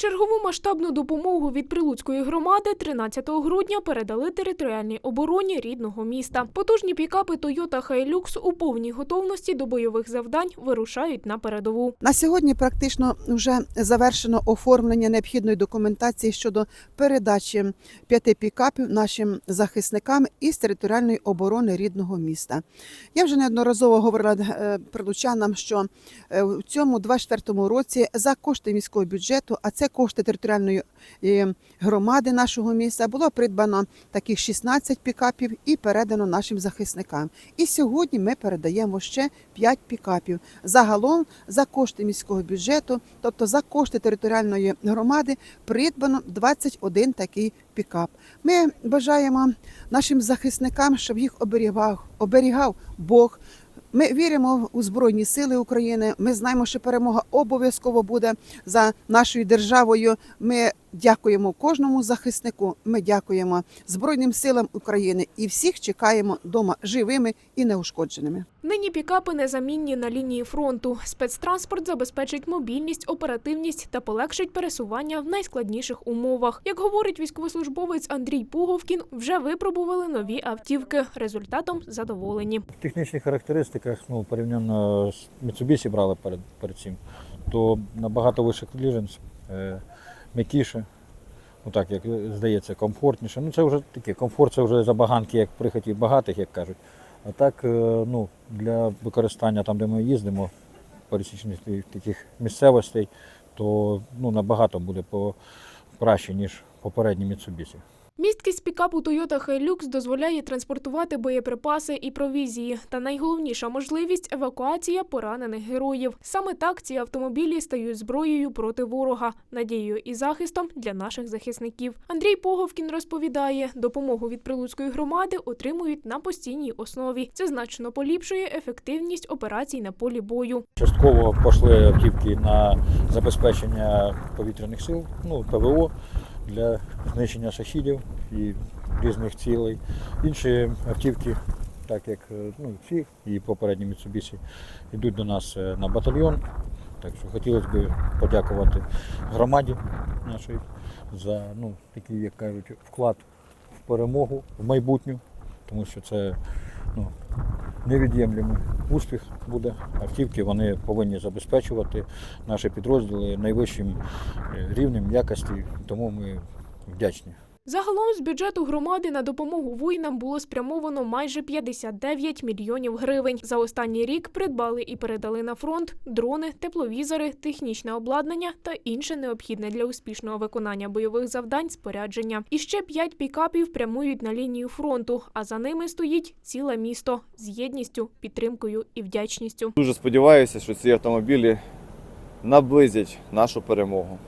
Чергову масштабну допомогу від прилуцької громади 13 грудня передали територіальній обороні рідного міста. Потужні пікапи Toyota Hilux у повній готовності до бойових завдань вирушають на передову. На сьогодні практично вже завершено оформлення необхідної документації щодо передачі п'яти пікапів нашим захисникам із територіальної оборони рідного міста. Я вже неодноразово говорила е, прилучанам, що е, в цьому 24-му році за кошти міського бюджету, а це кошти територіальної е, громади нашого міста, було придбано таких 16 пікапів і передано нашим захисникам. І сьогодні ми передаємо ще 5 пікапів. Загалом за кошти міського бюджету, тобто за кошти територіальної громади, придбано 21 такий пікап. Ми бажаємо нашим захисникам, щоб їх оберігав, оберігав Бог. Ми віримо у Збройні Сили України. Ми знаємо, що перемога обов'язково буде за нашою державою. Ми дякуємо кожному захиснику. Ми дякуємо Збройним силам України і всіх чекаємо вдома живими і неушкодженими. Нині пікапи незамінні на лінії фронту. Спецтранспорт забезпечить мобільність, оперативність та полегшить пересування в найскладніших умовах. Як говорить військовослужбовець Андрій Пуговкін, вже випробували нові автівки. Результатом задоволені. В технічних характеристиках, ну, порівняно з Mitsubishi брали перед, перед цим, то набагато вище кліренс, е, м'якіше, ну так, як здається, комфортніше. Ну це вже таке, комфорт це вже забаганки, як прихоті багатих, як кажуть. А так, е, ну, для використання там, де ми їздимо, пересічних таких- місцевостей, то ну, набагато буде по, краще, ніж попередні Mitsubishi. Місткість пікапу Toyota Hilux дозволяє транспортувати боєприпаси і провізії. Та найголовніша можливість евакуація поранених героїв. Саме так ці автомобілі стають зброєю проти ворога, надією і захистом для наших захисників. Андрій Поговкін розповідає, допомогу від прилуцької громади отримують на постійній основі. Це значно поліпшує ефективність операцій на полі бою. Частково пішли автівки на забезпечення повітряних сил, ну, ПВО для знищення шахідів і різних цілей. Інші автівки, так як е, ну, всі і попередні Mitsubishi, йдуть до нас е, на батальйон. Так що хотілося б подякувати громаді нашій за ну, такий, як кажуть, вклад в перемогу, в майбутню, тому що це ну, невід'ємлемий успіх буде. Автівки вони повинні забезпечувати наші підрозділи найвищим е, рівнем якості, тому ми вдячні. Загалом з бюджету громади на допомогу воїнам було спрямовано майже 59 мільйонів гривень. За останній рік придбали і передали на фронт дрони, тепловізори, технічне обладнання та інше необхідне для успішного виконання бойових завдань спорядження. І ще п'ять пікапів прямують на лінію фронту, а за ними стоїть ціле місто з єдністю, підтримкою і вдячністю. Дуже сподіваюся, що ці автомобілі наблизять нашу перемогу.